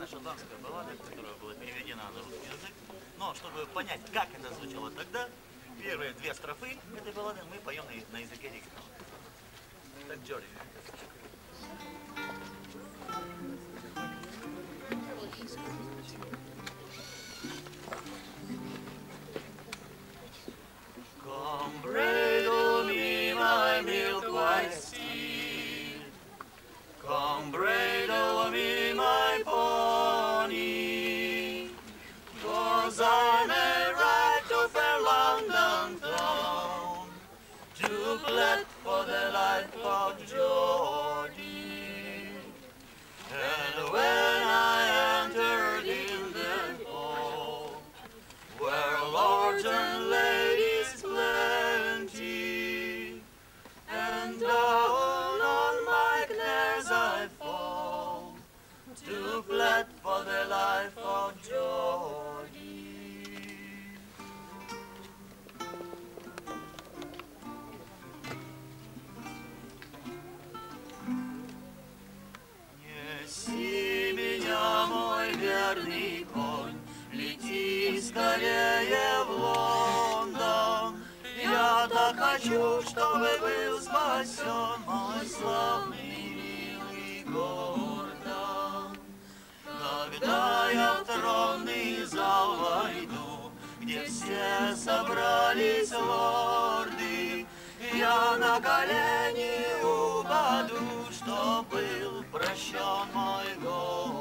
старинная шотландская баллада, которая была переведена на русский язык. Но чтобы понять, как это звучало тогда, первые две строфы этой баллады мы поем на, на языке оригинала. Так, Джорди. Come, bridle ten pak jodí. Верный конь, лети скорее в Лондон. Я так хочу, чтобы был спасен мой славный милый Гордон. Когда я в тронный зал войду, где все собрались лорды, я на колени упаду, что был прощен мой Гордон.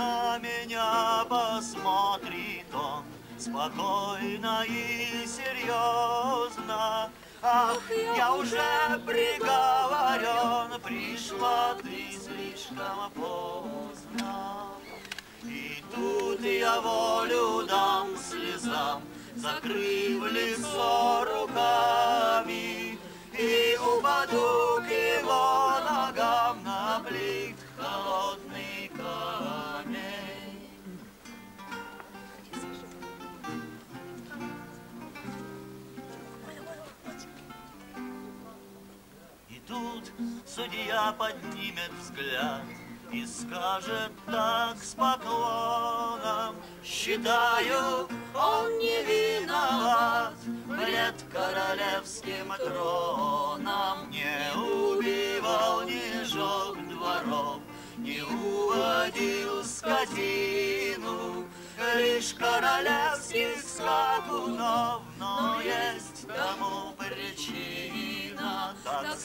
На меня посмотрит он спокойно и серьезно. Ах, я уже приговорен, пришла ты слишком поздно. И тут я волю дам слезам, закрыв лицо руками, и упаду тут судья поднимет взгляд и скажет так с поклоном, Считаю, он не виноват пред королевским троном. Не убивал, не жег дворов, не уводил скотину, Лишь королевских скакунов, но есть тому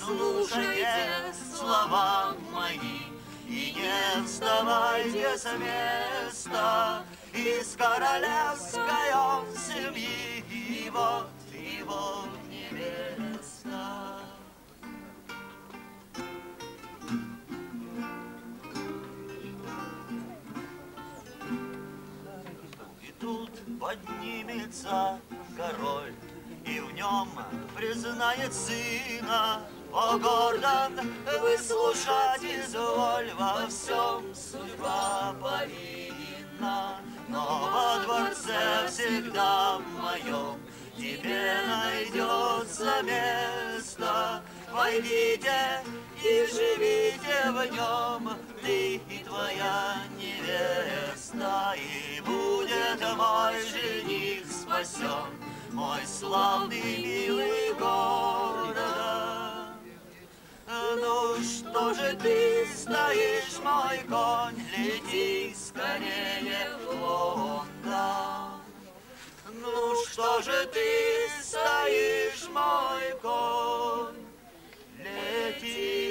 слушайте слова мои, и не вставайте с места, Из королевской семьи, и вот его невеста. И тут поднимется король, и в нем признает сына. О, Гордон, выслушать изволь, во всем судьба повинна. Но во дворце всегда моем тебе найдется место. Войдите и живите в нем, ты и твоя невеста. И будет мой жених спасен, мой славный милый город что же ты стоишь, мой конь, лети скорее в Лондон. Ну что же ты стоишь, мой конь, лети